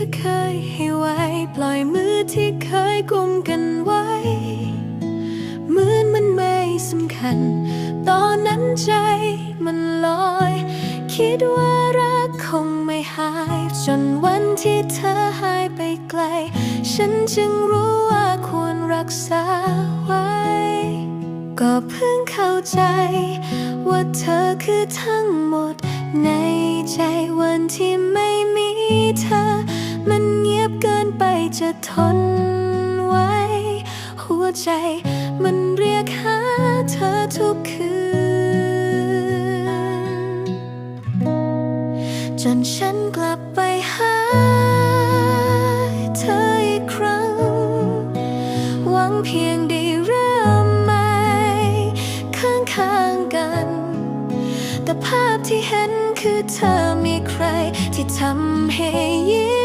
ธอเคยให้ไว้ ปล่อยมือที่เคยกุมกันไว้ เหมือนมันไม่สำคัญ ตอนนั้นใจมันลอย คิดว่ารักคงไม่หาย จนวันที่เธอหายไปไกล ฉันจึงรู้ว่าควรรักษาไว้ ก็เพิ่งเข้าใจ ว่าเธอคือทั้งหมด ในใจวันที่ จะทนไว้ หัวใจมันเรียกหาเธอทุกคืน จนฉันกลับไปหาเธออีกครั้ง หวังเพียงได้เริ่มใหม่ข้างๆกัน แต่ภาพที่เห็นคือเธอมีใครที่ทำให้ยิ้ม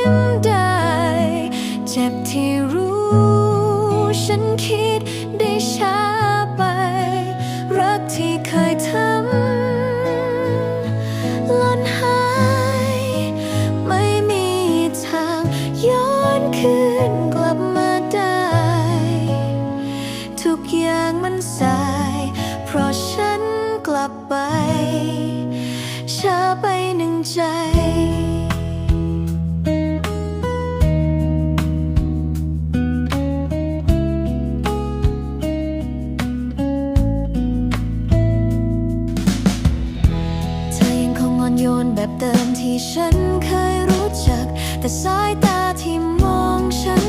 เติมที่ฉันเคยรู้จัก แต่สายตาที่มองฉัน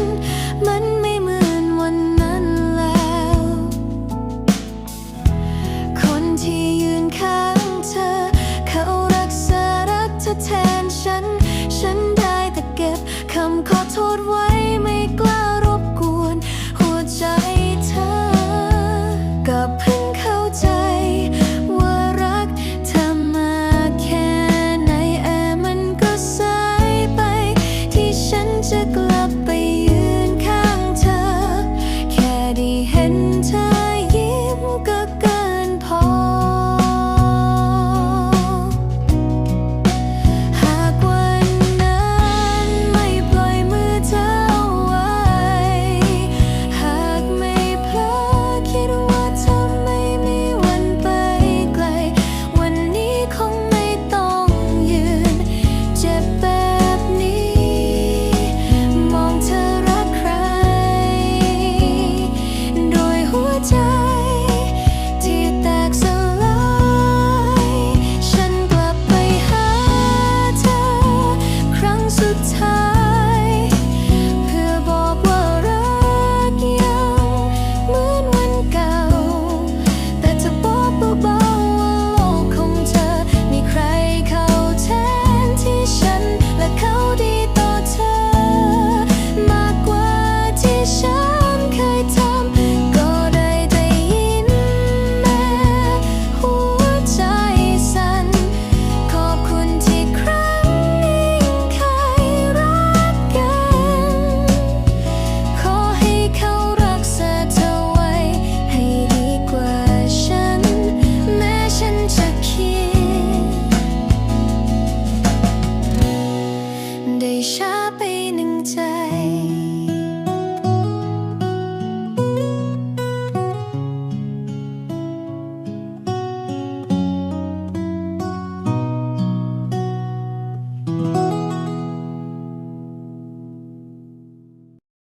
มันไม่เหมือนวันนั้นแล้ว คนที่ยืนข้างเธอ เขารักษารักเธอแทนฉัน ฉันได้แต่เก็บคำขอโทษไว้